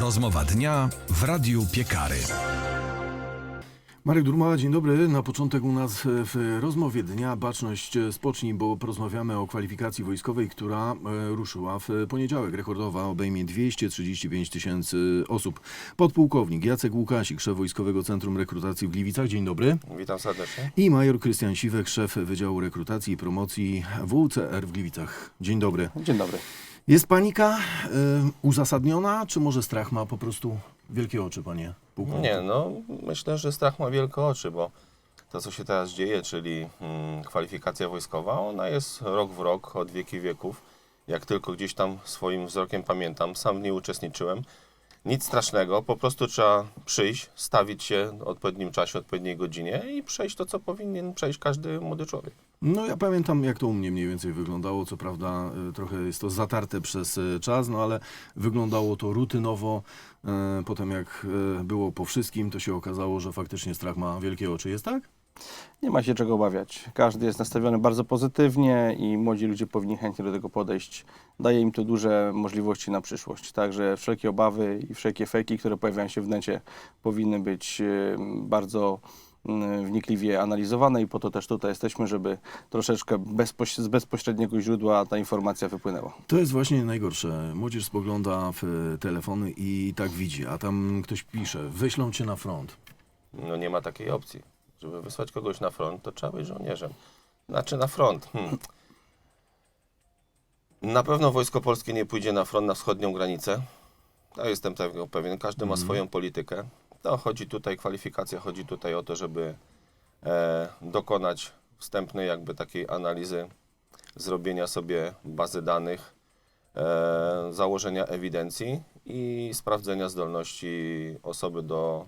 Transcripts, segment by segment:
Rozmowa dnia w Radiu Piekary. Marek Durmala, dzień dobry. Na początek u nas w rozmowie dnia Baczność spocznij, bo porozmawiamy o kwalifikacji wojskowej, która e, ruszyła w poniedziałek. Rekordowa obejmie 235 tysięcy osób. Podpułkownik Jacek Łukasik, szef Wojskowego Centrum Rekrutacji w Gliwicach. Dzień dobry. Witam serdecznie. I major Krystian Siwek, szef Wydziału Rekrutacji i Promocji WCR w Gliwicach. Dzień dobry. Dzień dobry. Jest panika e, uzasadniona, czy może strach ma po prostu wielkie oczy, panie pułkowniku? Nie, no myślę, że strach ma wielkie oczy, bo to, co się teraz dzieje, czyli mm, kwalifikacja wojskowa, ona jest rok w rok, od wieki wieków. Jak tylko gdzieś tam swoim wzrokiem pamiętam, sam w niej uczestniczyłem. Nic strasznego, po prostu trzeba przyjść, stawić się w odpowiednim czasie, odpowiedniej godzinie i przejść to, co powinien przejść każdy młody człowiek. No ja pamiętam, jak to u mnie mniej więcej wyglądało. Co prawda y, trochę jest to zatarte przez y, czas, no ale wyglądało to rutynowo. Y, Potem jak było po wszystkim, to się okazało, że faktycznie strach ma wielkie oczy. Jest tak? Nie ma się czego obawiać. Każdy jest nastawiony bardzo pozytywnie i młodzi ludzie powinni chętnie do tego podejść. Daje im to duże możliwości na przyszłość. Także wszelkie obawy i wszelkie fejki, które pojawiają się w necie, powinny być e, bardzo wnikliwie analizowane i po to też tutaj jesteśmy, żeby troszeczkę bezpoś- z bezpośredniego źródła ta informacja wypłynęła. To jest właśnie najgorsze. Młodzież spogląda w y, telefony i tak widzi, a tam ktoś pisze, wyślą cię na front. No nie ma takiej opcji. Żeby wysłać kogoś na front, to trzeba być żołnierzem. Znaczy na front. Hmm. Na pewno Wojsko Polskie nie pójdzie na front na wschodnią granicę. Jestem tego pewien. Każdy ma swoją politykę. No, chodzi tutaj, kwalifikacja chodzi tutaj o to, żeby e, dokonać wstępnej jakby takiej analizy, zrobienia sobie bazy danych, e, założenia ewidencji i sprawdzenia zdolności osoby do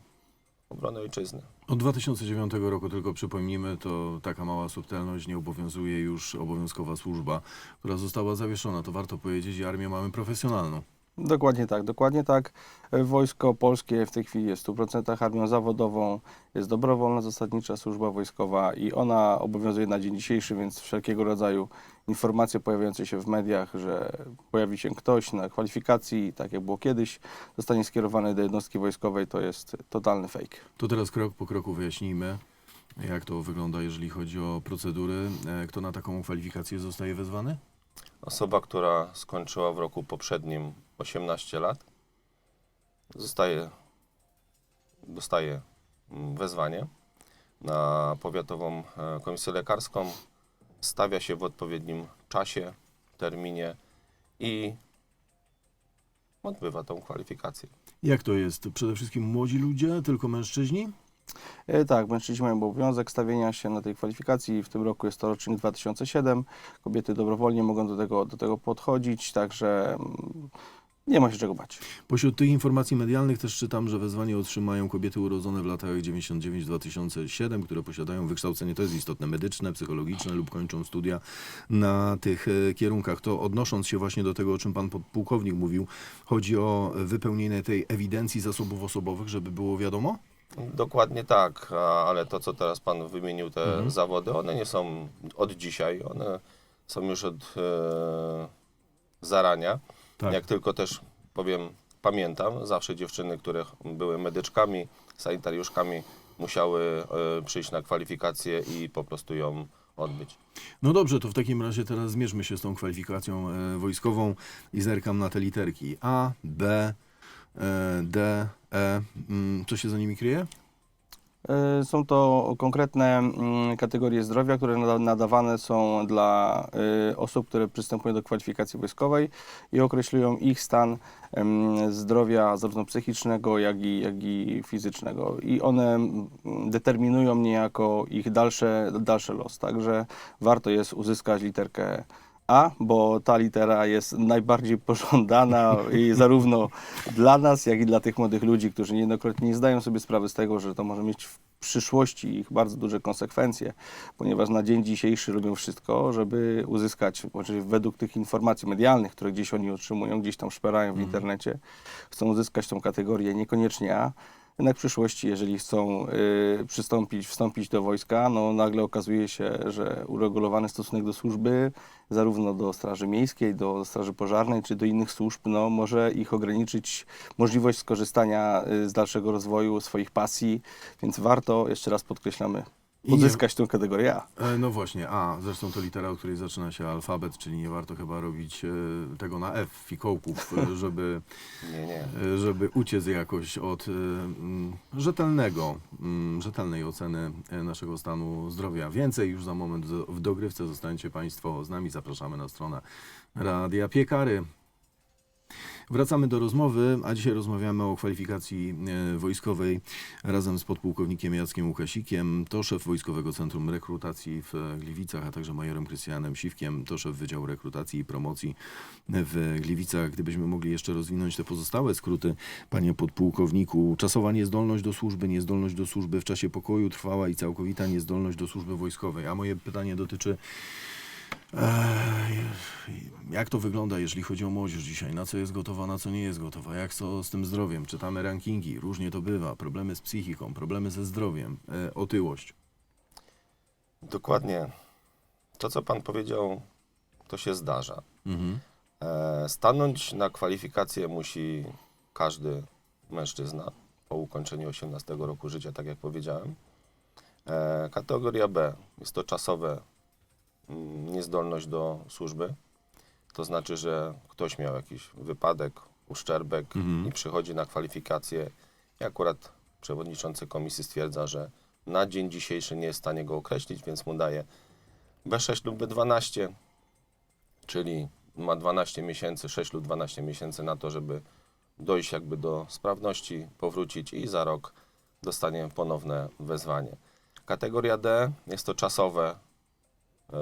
obrony ojczyzny. Od 2009 roku, tylko przypomnijmy, to taka mała subtelność, nie obowiązuje już obowiązkowa służba, która została zawieszona. To warto powiedzieć i armię mamy profesjonalną. Dokładnie tak, dokładnie tak. Wojsko Polskie w tej chwili jest w 100% armią zawodową, jest dobrowolna zasadnicza służba wojskowa i ona obowiązuje na dzień dzisiejszy, więc wszelkiego rodzaju informacje pojawiające się w mediach, że pojawi się ktoś na kwalifikacji, tak jak było kiedyś, zostanie skierowany do jednostki wojskowej, to jest totalny fake. To teraz krok po kroku wyjaśnijmy, jak to wygląda, jeżeli chodzi o procedury. E, Kto na taką kwalifikację zostaje wezwany? Osoba, która skończyła w roku poprzednim 18 lat, zostaje, dostaje mm, wezwanie na powiatową e, komisję lekarską, stawia się w odpowiednim czasie, terminie i odbywa tą kwalifikację. Jak to jest? Przede wszystkim młodzi ludzie, tylko mężczyźni? E, Tak, mężczyźni mają obowiązek stawienia się na tej kwalifikacji. W tym roku jest to rocznik 2007. Kobiety dobrowolnie mogą do tego, do tego podchodzić, także mm, nie ma się czego bać. Pośród tych informacji medialnych też czytam, że wezwanie otrzymają kobiety urodzone w latach 99-2007, które posiadają wykształcenie, to jest istotne, medyczne, psychologiczne lub kończą studia na tych e, kierunkach. To odnosząc się właśnie do tego, o czym pan pułkownik mówił, chodzi o wypełnienie tej ewidencji zasobów osobowych, żeby było wiadomo? Dokładnie tak, ale to, co teraz Pan wymienił, te Mhm. zawody, one nie są od dzisiaj, one są już od e, zarania. Tak. Jak tylko też powiem, pamiętam, zawsze dziewczyny, które były medyczkami, sanitariuszkami, musiały e, przyjść na kwalifikację i po prostu ją odbyć. No dobrze, to w takim razie teraz zmierzmy się z tą kwalifikacją e, wojskową i zerkam na te literki. A, B, D, E. Mm, Co się za nimi kryje? E, Są to konkretne mm, kategorie zdrowia, które nada- nadawane są dla e, osób, które przystępują do kwalifikacji wojskowej i określują ich stan zdrowia zarówno psychicznego, jak i, jak i fizycznego. I one mm, determinują niejako ich dalsze, dalszy los. Także warto jest uzyskać literkę A, bo ta litera jest najbardziej pożądana i zarówno dla nas, jak i dla tych młodych ludzi, którzy niejednokrotnie nie zdają sobie sprawy z tego, że to może mieć w przyszłości ich bardzo duże konsekwencje, ponieważ na dzień dzisiejszy robią wszystko, żeby uzyskać, znaczy według tych informacji medialnych, które gdzieś oni otrzymują, gdzieś tam szperają w internecie, chcą uzyskać tą kategorię niekoniecznie A, Jednak w przyszłości, jeżeli chcą y, przystąpić, wstąpić do wojska, no nagle okazuje się, że uregulowany stosunek do służby, zarówno do Straży Miejskiej, do Straży Pożarnej, czy do innych służb, no może ich ograniczyć możliwość skorzystania y, z dalszego rozwoju swoich pasji, więc warto, jeszcze raz podkreślamy, Uzyskać tę kategorię A. E, No właśnie, A, zresztą to litera, od której zaczyna się alfabet, czyli nie warto chyba robić e, tego na F, fikołków, e, żeby, Nie, nie. żeby uciec jakoś od rzetelnego, rzetelnej oceny naszego stanu zdrowia. Więcej już za moment w dogrywce. Zostańcie Państwo z nami, zapraszamy na stronę Radia Piekary. Wracamy do rozmowy, a dzisiaj rozmawiamy o kwalifikacji e, wojskowej razem z podpułkownikiem Jackiem Łukasikiem. To szef Wojskowego Centrum Rekrutacji w Gliwicach, a także majorem Krystianem Siwkiem. To szef Wydziału Rekrutacji i Promocji w Gliwicach. Gdybyśmy mogli jeszcze rozwinąć te pozostałe skróty, panie podpułkowniku. Czasowa niezdolność do służby, niezdolność do służby w czasie pokoju, trwała i całkowita niezdolność do służby wojskowej. A moje pytanie dotyczy Ej, Jak to wygląda, jeżeli chodzi o młodzież dzisiaj? Na co jest gotowa, na co nie jest gotowa? Jak to z tym zdrowiem? Czytamy rankingi, różnie to bywa. Problemy z psychiką, problemy ze zdrowiem, e, otyłość. Dokładnie. To, co pan powiedział, to się zdarza. Mhm. E, stanąć na kwalifikację musi każdy mężczyzna po ukończeniu 18 roku życia, tak jak powiedziałem. E, kategoria B jest to czasowe mm, niezdolność do służby. To znaczy, że ktoś miał jakiś wypadek, uszczerbek Mhm. i przychodzi na kwalifikację i akurat przewodniczący komisji stwierdza, że na dzień dzisiejszy nie jest w stanie go określić, więc mu daje B6 lub B12, czyli ma 12 miesięcy, 6 lub 12 miesięcy na to, żeby dojść jakby do sprawności, powrócić i za rok dostanie ponowne wezwanie. Kategoria D jest to czasowe e,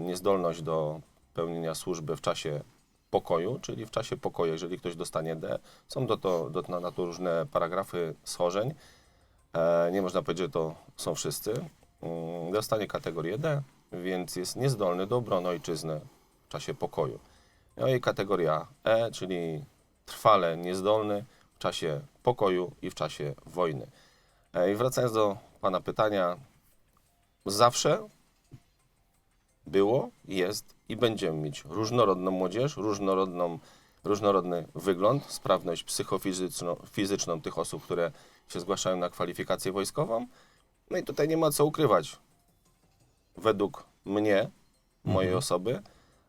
niezdolność do pełnienia służby w czasie pokoju, czyli w czasie pokoju, jeżeli ktoś dostanie D, są do to, do, na, to różne paragrafy schorzeń. E, nie można powiedzieć, że to są wszyscy. Mm, dostanie kategorię D, więc jest niezdolny do obrony ojczyzny w czasie pokoju. No i kategoria E, czyli trwale niezdolny w czasie pokoju i w czasie wojny. E, I wracając do Pana pytania, zawsze było, jest i będziemy mieć różnorodną młodzież, różnorodną, różnorodny wygląd, sprawność psychofizyczną fizyczną tych osób, które się zgłaszają na kwalifikację wojskową. No i tutaj nie ma co ukrywać. Według mnie, mojej osoby,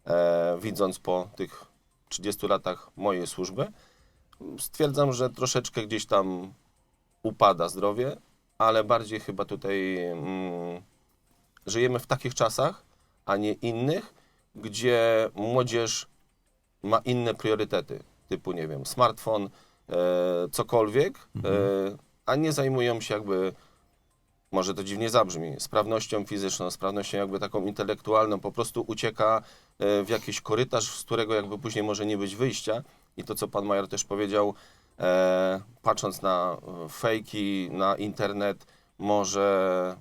e, widząc po tych 30 latach mojej służby, stwierdzam, że troszeczkę gdzieś tam upada zdrowie, ale bardziej chyba tutaj mm, żyjemy w takich czasach, a nie innych, gdzie młodzież ma inne priorytety, typu, nie wiem, smartfon, e, cokolwiek, e, a nie zajmują się jakby, może to dziwnie zabrzmi, sprawnością fizyczną, sprawnością jakby taką intelektualną, po prostu ucieka e, w jakiś korytarz, z którego jakby później może nie być wyjścia. I to, co pan major też powiedział, e, patrząc na e, fejki, na internet, może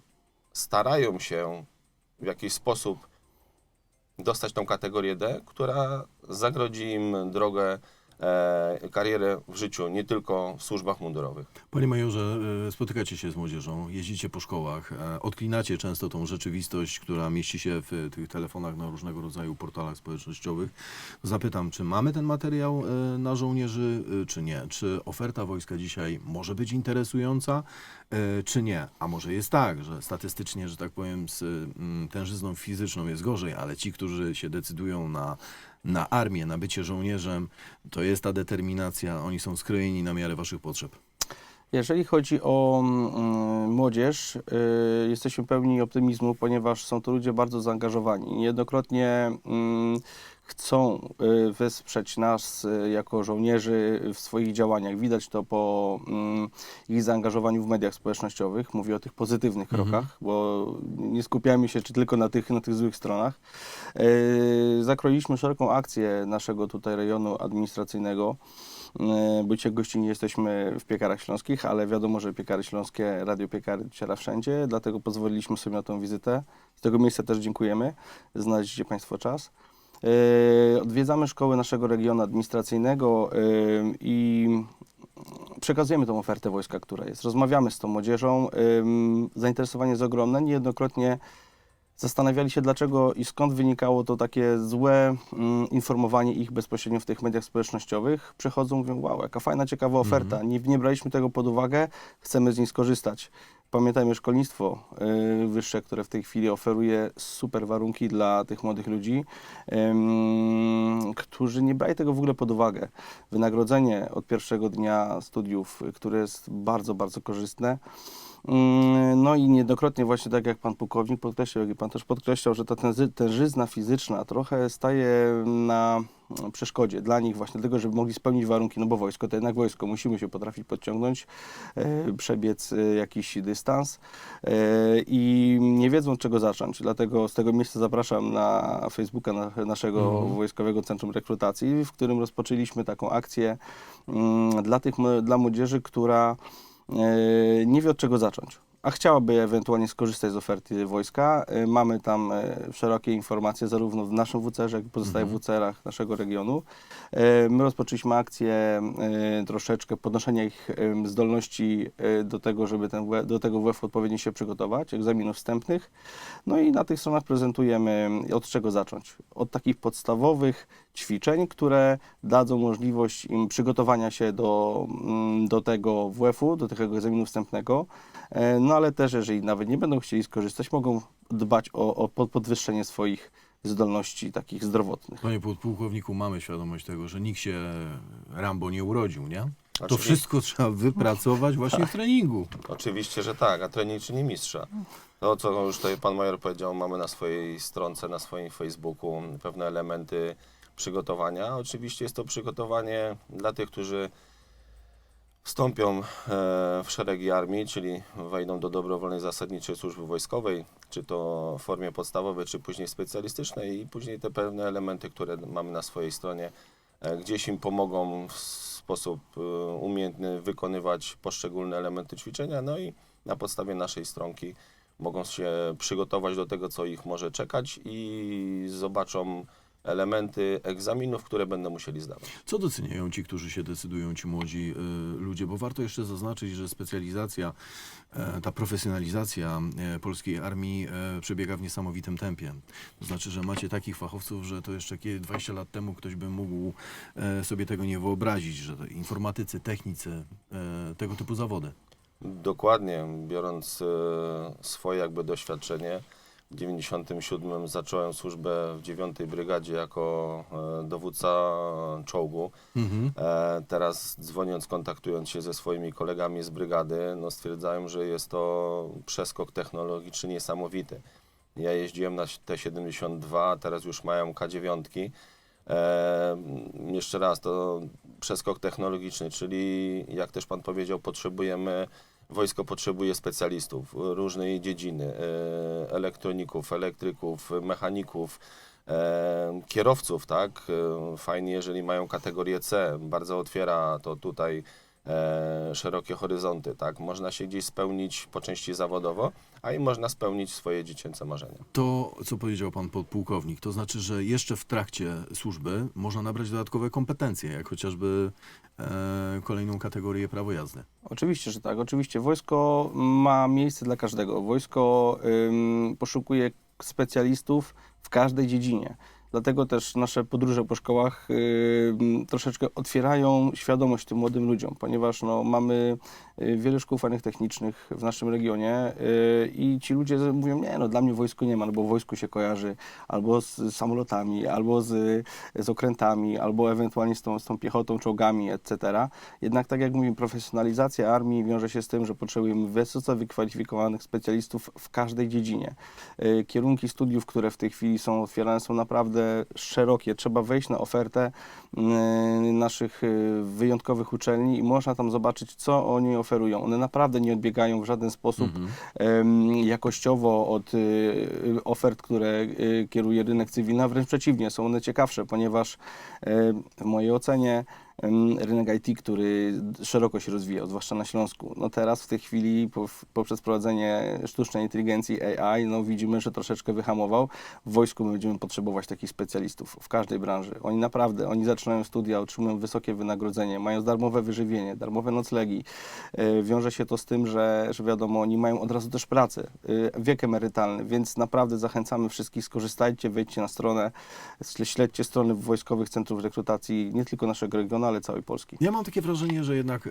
starają się w jakiś sposób dostać tą kategorię D, która zagrodzi im drogę, karierę w życiu, nie tylko w służbach mundurowych. Panie majorze, e, spotykacie się z młodzieżą, jeździcie po szkołach, e, odklinacie często tą rzeczywistość, która mieści się w tych telefonach na różnego rodzaju portalach społecznościowych. Zapytam, czy mamy ten materiał e, na żołnierzy, e, czy nie? Czy oferta wojska dzisiaj może być interesująca, e, czy nie? A może jest tak, że statystycznie, że tak powiem, z mm, tężyzną fizyczną jest gorzej, ale ci, którzy się decydują na, na armię, na bycie żołnierzem, to jest ta determinacja, oni są skrojeni na miarę waszych potrzeb. Jeżeli chodzi o mm, młodzież, y, jesteśmy pełni optymizmu, ponieważ są to ludzie bardzo zaangażowani. Niejednokrotnie mm, chcą y, wesprzeć nas y, jako żołnierzy w swoich działaniach. Widać to po mm, ich zaangażowaniu w mediach społecznościowych. Mówię o tych pozytywnych krokach, bo nie skupiamy się czy tylko na tych, na tych złych stronach. Y, Zakroiliśmy szeroką akcję naszego tutaj rejonu administracyjnego. Bycie gościnni jesteśmy w Piekarach Śląskich, ale wiadomo, że Piekary Śląskie, Radio Piekary dociera wszędzie, dlatego pozwoliliśmy sobie na tą wizytę. Z tego miejsca też dziękujemy. Znaleźliście Państwo czas. E, Odwiedzamy szkoły naszego regionu administracyjnego e, i przekazujemy tą ofertę wojska, która jest. Rozmawiamy z tą młodzieżą. Zainteresowanie jest ogromne. Niejednokrotnie zastanawiali się, dlaczego i skąd wynikało to takie złe mm, informowanie ich bezpośrednio w tych mediach społecznościowych. Przychodzą, mówią, wow, jaka fajna, ciekawa oferta. Nie, nie braliśmy tego pod uwagę, chcemy z niej skorzystać. Pamiętajmy szkolnictwo y, wyższe, które w tej chwili oferuje super warunki dla tych młodych ludzi, którzy nie brali tego w ogóle pod uwagę. Wynagrodzenie od pierwszego dnia studiów, które jest bardzo, bardzo korzystne. Mm, No i niejednokrotnie właśnie tak jak pan pułkownik podkreślał, jak i pan też podkreślał, że ta tężyzna fizyczna trochę staje na mm, przeszkodzie dla nich właśnie dlatego, żeby mogli spełnić warunki, no bo wojsko to jednak wojsko, musimy się potrafić podciągnąć, e, przebiec e, jakiś dystans e, i nie wiedzą od czego zacząć, dlatego z tego miejsca zapraszam na Facebooka na, naszego Wojskowego Centrum Rekrutacji, w którym rozpoczęliśmy taką akcję mm, dla tych, dla młodzieży, która nie wie od czego zacząć, a chciałaby ewentualnie skorzystać z oferty wojska. E, Mamy tam e, szerokie informacje zarówno w naszym WCR-ze, jak i pozostałych WCR-ach naszego regionu. E, My rozpoczęliśmy akcję troszeczkę podnoszenia ich zdolności do tego, żeby ten, do tego WF odpowiednio się przygotować, egzaminów wstępnych. No i na tych stronach prezentujemy od czego zacząć. Od takich podstawowych ćwiczeń, które dadzą możliwość im przygotowania się do, mm, do tego WF-u, do tego egzaminu wstępnego. E, No ale też, jeżeli nawet nie będą chcieli skorzystać, mogą dbać o, o pod- podwyższenie swoich zdolności takich zdrowotnych. Panie podpułkowniku, mamy świadomość tego, że nikt się Rambo nie urodził, nie? To Oczywiście. wszystko trzeba wypracować właśnie w treningu. Oczywiście, że tak, a trening czyni mistrza. To, co już tutaj pan major powiedział, mamy na swojej stronce, na swoim Facebooku pewne elementy przygotowania. Oczywiście jest to przygotowanie dla tych, którzy wstąpią e, w szeregi armii, czyli wejdą do dobrowolnej zasadniczej służby wojskowej, czy to w formie podstawowej, czy później specjalistycznej i później te pewne elementy, które mamy na swojej stronie, e, gdzieś im pomogą w sposób e, umiejętny wykonywać poszczególne elementy ćwiczenia, no i na podstawie naszej stronki mogą się przygotować do tego, co ich może czekać i zobaczą elementy egzaminów, które będą musieli zdawać. Co doceniają ci, którzy się decydują, ci młodzi y, ludzie? Bo warto jeszcze zaznaczyć, że specjalizacja, e, ta profesjonalizacja e, polskiej armii e, przebiega w niesamowitym tempie. To znaczy, że macie takich fachowców, że to jeszcze kiedy 20 lat temu ktoś by mógł sobie tego nie wyobrazić, że to informatycy, technicy, tego typu zawody. Dokładnie, biorąc swoje jakby doświadczenie, w 97 zacząłem służbę w 9 brygadzie jako e, dowódca czołgu. Mhm. E, Teraz dzwoniąc, kontaktując się ze swoimi kolegami z brygady, no stwierdzałem, że jest to przeskok technologiczny niesamowity. Ja jeździłem na T-72, a teraz już mają K9. E, jeszcze raz, to przeskok technologiczny, czyli jak też Pan powiedział, potrzebujemy, wojsko potrzebuje specjalistów różnej dziedziny, e, elektroników, elektryków, mechaników, e, kierowców, tak? E, Fajnie, jeżeli mają kategorię C, bardzo otwiera to tutaj e, szerokie horyzonty, tak? Można się gdzieś spełnić po części zawodowo, a i można spełnić swoje dziecięce marzenia. To, co powiedział pan podpułkownik, to znaczy, że jeszcze w trakcie służby można nabrać dodatkowe kompetencje, jak chociażby e, kolejną kategorię prawo jazdy. Oczywiście, że tak. Oczywiście wojsko ma miejsce dla każdego. Wojsko ym, poszukuje specjalistów w każdej dziedzinie. Dlatego też nasze podróże po szkołach ym, troszeczkę otwierają świadomość tym młodym ludziom, ponieważ no, mamy y, wiele szkół fajnych technicznych w naszym regionie y, i ci ludzie mówią, nie, no dla mnie wojsko nie ma, no bo wojsku się kojarzy albo z samolotami, albo z, z okrętami, albo ewentualnie z tą, z tą piechotą, czołgami, etc. Jednak tak jak mówimy, profesjonalizacja armii wiąże się z tym, że potrzebujemy wysoce wykwalifikowanych specjalistów w każdej dziedzinie. Y, Kierunki studiów, które w tej chwili są otwierane, są naprawdę szerokie. Trzeba wejść na ofertę y, naszych y, wyjątkowych uczelni i można tam zobaczyć, co oni oferują. One naprawdę nie odbiegają w żaden sposób em, jakościowo od y, ofert, które kieruje rynek cywilny, a wręcz przeciwnie, są one ciekawsze, ponieważ w mojej ocenie rynek IT, który szeroko się rozwijał, zwłaszcza na Śląsku. No teraz w tej chwili po, poprzez prowadzenie sztucznej inteligencji AI, no widzimy, że troszeczkę wyhamował. W wojsku my będziemy potrzebować takich specjalistów w każdej branży. Oni naprawdę, oni zaczynają studia, otrzymują wysokie wynagrodzenie, mają darmowe wyżywienie, darmowe noclegi. E, Wiąże się to z tym, że, że wiadomo, oni mają od razu też pracę, e, wiek emerytalny, więc naprawdę zachęcamy wszystkich, skorzystajcie, wejdźcie na stronę, śle- śledźcie strony wojskowych centrów rekrutacji nie tylko naszego regionu, ale całej Polski. Ja mam takie wrażenie, że jednak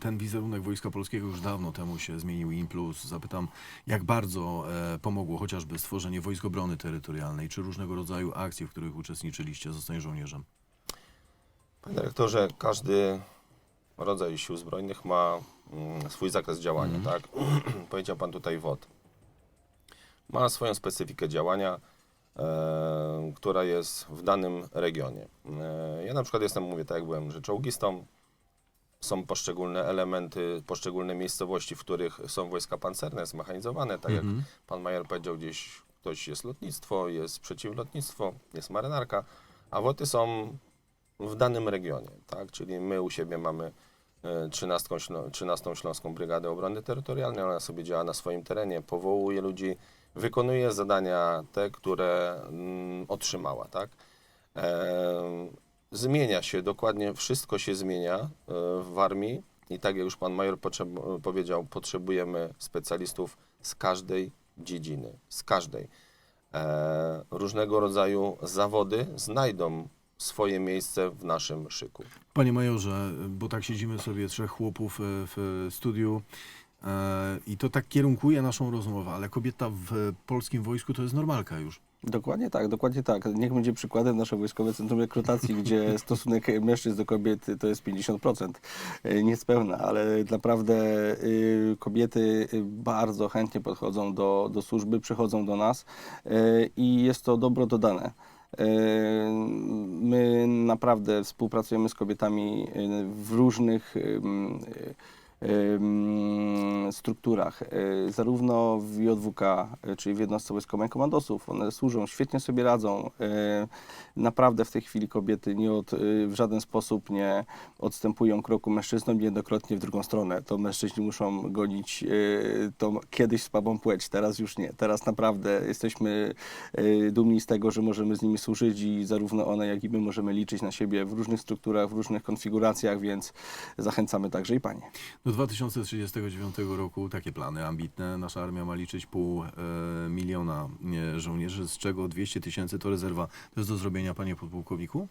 ten wizerunek Wojska Polskiego już dawno temu się zmienił. Implus. Zapytam, jak bardzo e, pomogło chociażby stworzenie Wojsk Obrony Terytorialnej, czy różnego rodzaju akcje, w których uczestniczyliście, zostanie żołnierzem? Panie dyrektorze, każdy rodzaj sił zbrojnych ma mm, swój zakres działania, tak? Powiedział pan tutaj WOT. Ma swoją specyfikę działania, która jest w danym regionie. E, ja na przykład jestem, mówię tak jak byłem, że czołgistą. Są poszczególne elementy, poszczególne miejscowości, w których są wojska pancerne, zmechanizowane, tak jak Mhm. pan major powiedział, gdzieś ktoś jest lotnictwo, jest przeciwlotnictwo, jest marynarka, a WOTy są w danym regionie, tak? Czyli my u siebie mamy e, 13, Ślą- 13 Śląską Brygadę Obrony Terytorialnej, ona sobie działa na swoim terenie, powołuje ludzi, wykonuje zadania te, które mm, otrzymała, tak? E, zmienia się, dokładnie wszystko się zmienia e, w armii i tak jak już pan major powiedział, potrzebujemy specjalistów z każdej dziedziny, z każdej. E, różnego rodzaju zawody znajdą swoje miejsce w naszym szyku. Panie majorze, bo tak siedzimy sobie trzech chłopów w studiu i to tak kierunkuje naszą rozmowę, ale kobieta w polskim wojsku to jest normalka już. Dokładnie tak, dokładnie tak. Niech będzie przykładem nasze Wojskowe Centrum Rekrutacji, gdzie stosunek mężczyzn do kobiet to jest 50%. E, Niespełna, ale naprawdę y, kobiety y, bardzo chętnie podchodzą do, do służby, przychodzą do nas y, i jest to dobro dodane. My naprawdę współpracujemy z kobietami w różnych strukturach, y, zarówno w JWK, y, czyli w jednostce wojskowej komandosów. One służą, świetnie sobie radzą. Y, Naprawdę w tej chwili kobiety nie od, w żaden sposób nie odstępują kroku mężczyznom, niejednokrotnie w drugą stronę. To mężczyźni muszą gonić tą kiedyś słabą płeć, teraz już nie. Teraz naprawdę jesteśmy dumni z tego, że możemy z nimi służyć i zarówno one, jak i my możemy liczyć na siebie w różnych strukturach, w różnych konfiguracjach, więc zachęcamy także i panie. Do 2039 roku takie plany ambitne. Nasza armia ma liczyć pół e, miliona e, żołnierzy, z czego 200 tysięcy to rezerwa. To jest do zrobienia, panie podpułkowniku?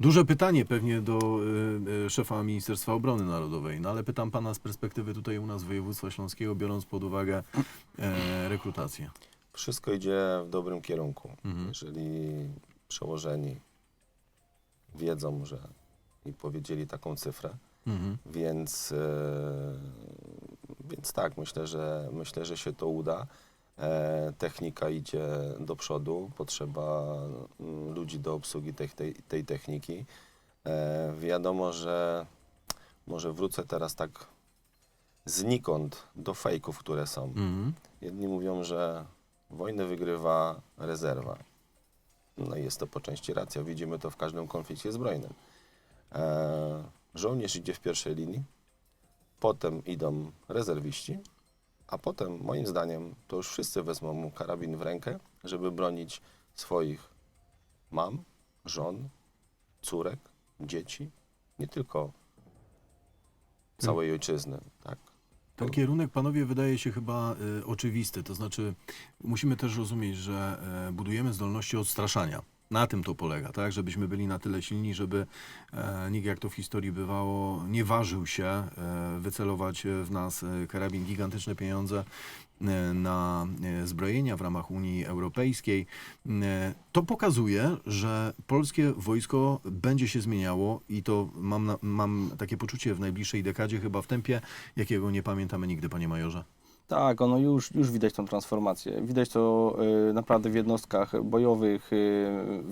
Duże pytanie pewnie do e, e, szefa Ministerstwa Obrony Narodowej, no ale pytam pana z perspektywy tutaj u nas województwa śląskiego, biorąc pod uwagę e, rekrutację. Wszystko idzie w dobrym kierunku. Mhm. Jeżeli przełożeni wiedzą, że i powiedzieli taką cyfrę, Mhm. więc, e, więc tak, myślę, że myślę, że się to uda. E, technika idzie do przodu, potrzeba mm, ludzi do obsługi tej, tej, tej techniki. E, wiadomo, że może wrócę teraz tak znikąd do fejków, które są. Mhm. Jedni mówią, że wojnę wygrywa rezerwa. No i jest to po części racja. Widzimy to w każdym konflikcie zbrojnym. E, żołnierz idzie w pierwszej linii, potem idą rezerwiści, a potem, moim zdaniem, to już wszyscy wezmą mu karabin w rękę, żeby bronić swoich mam, żon, córek, dzieci, nie tylko całej ojczyzny. Tak? Ten kierunek, panowie, wydaje się chyba y, oczywisty. To znaczy, musimy też rozumieć, że e, budujemy zdolności odstraszania. Na tym to polega, tak? Żebyśmy byli na tyle silni, żeby e, nikt, jak to w historii bywało, nie ważył się e, wycelować w nas e, karabin gigantyczne pieniądze e, na e, zbrojenia w ramach Unii Europejskiej. E, To pokazuje, że polskie wojsko będzie się zmieniało i to mam, na, mam takie poczucie w najbliższej dekadzie, chyba w tempie, jakiego nie pamiętamy nigdy, panie majorze. Tak, ono już, już widać tą transformację. Widać to y, naprawdę w jednostkach bojowych, y,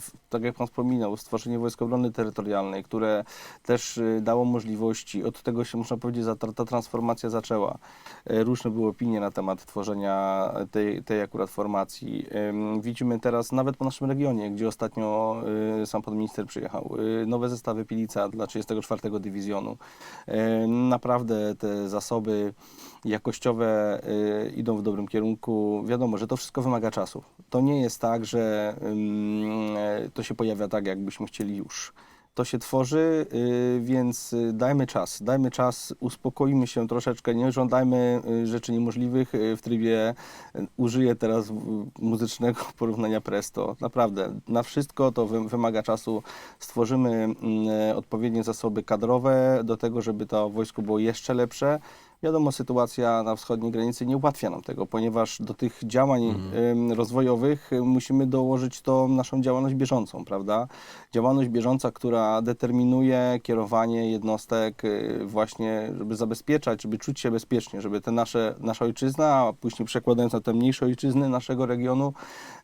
w, tak jak Pan wspominał, stworzenie Wojsk Obrony Terytorialnej, które też y, dało możliwości, od tego się można powiedzieć, za- ta, ta transformacja zaczęła. Y, różne były opinie na temat tworzenia tej, tej akurat formacji. Ym, widzimy teraz nawet po naszym regionie, gdzie ostatnio y, sam pan minister przyjechał, y, nowe zestawy Pilica dla 34 Dywizjonu. Y, naprawdę te zasoby jakościowe y, idą w dobrym kierunku. Wiadomo, że to wszystko wymaga czasu. To nie jest tak, że ym, e, to się pojawia tak, jakbyśmy chcieli już. To się tworzy, y, więc y, dajmy czas, dajmy czas, uspokoimy się troszeczkę, nie żądajmy rzeczy niemożliwych w trybie, użyję teraz muzycznego porównania presto. Naprawdę, na wszystko to wy- wymaga czasu. Stworzymy mm, e, odpowiednie zasoby kadrowe do tego, żeby to wojsko było jeszcze lepsze. Wiadomo, sytuacja na wschodniej granicy nie ułatwia nam tego, ponieważ do tych działań em, rozwojowych musimy dołożyć tą naszą działalność bieżącą, prawda? Działalność bieżąca, która determinuje kierowanie jednostek y, właśnie, żeby zabezpieczać, żeby czuć się bezpiecznie, żeby te nasze, nasza ojczyzna, a później przekładając na te mniejsze ojczyzny naszego regionu,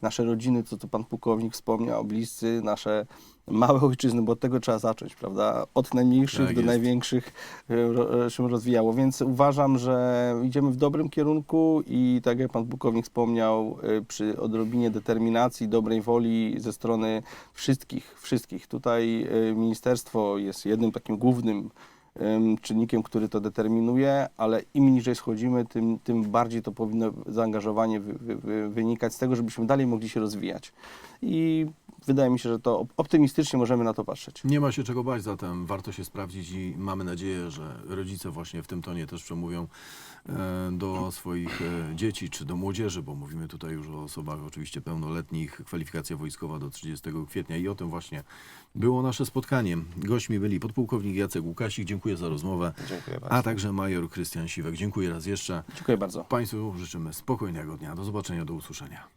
nasze rodziny, co tu pan pułkownik wspomniał, bliscy, nasze małe ojczyzny, bo od tego trzeba zacząć, prawda? Od najmniejszych Tak do jest. największych y, ro- się rozwijało, więc uważam, że idziemy w dobrym kierunku i tak jak pan pułkownik wspomniał, y, przy odrobinie determinacji, dobrej woli ze strony wszystkich, wszystkich. Tutaj ministerstwo jest jednym takim głównym ym, czynnikiem, który to determinuje, ale im niżej schodzimy, tym, tym bardziej to powinno zaangażowanie wy, wy, wy, wynikać z tego, żebyśmy dalej mogli się rozwijać. I wydaje mi się, że to op- optymistycznie możemy na to patrzeć. Nie ma się czego bać, zatem warto się sprawdzić i mamy nadzieję, że rodzice właśnie w tym tonie też przemówią e, do swoich e, dzieci czy do młodzieży, bo mówimy tutaj już o osobach oczywiście pełnoletnich, kwalifikacja wojskowa do 30 kwietnia i o tym właśnie było nasze spotkanie. Gośćmi byli podpułkownik Jacek Łukasik, dziękuję za rozmowę, Dziękuję bardzo. a także major Krystian Siwek. Dziękuję raz jeszcze. Dziękuję bardzo. Państwu życzymy spokojnego dnia. Do zobaczenia, do usłyszenia.